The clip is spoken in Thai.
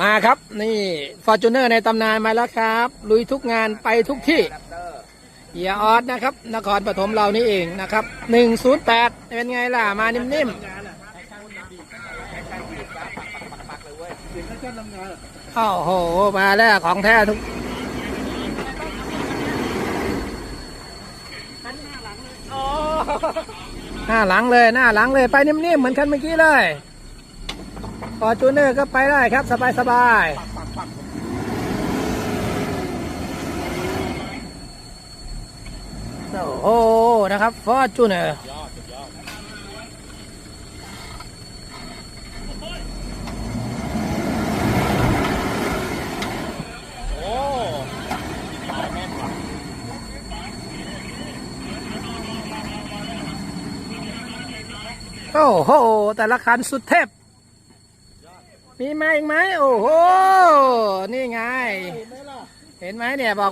มาครับ นี่ฟอร์จูเนอร์ในตำนานมาแล้วครับ ลุยทุกงานไปทุกที่เฮียออสนะครับ นครปฐมเรานี่เองนะครับ 108 เป็นไงล่ะ มานิ่มๆโอ้โห มาแล้วของแท้ทุกหน้าหลังเลยหน้าหลังเลยไปนิ่มๆเหมือนคันเมื่อกี้เลย ฟอร์จูเนอร์ก็ไปได้ครับ สบายๆโอ้โหนะครับฟอร์จูเนอร์โอ้โห แต่ละคันสุดเทพ มีไหมอีกไหมโอ้โห นี่ไง เห็นไหมเนี่ยบอก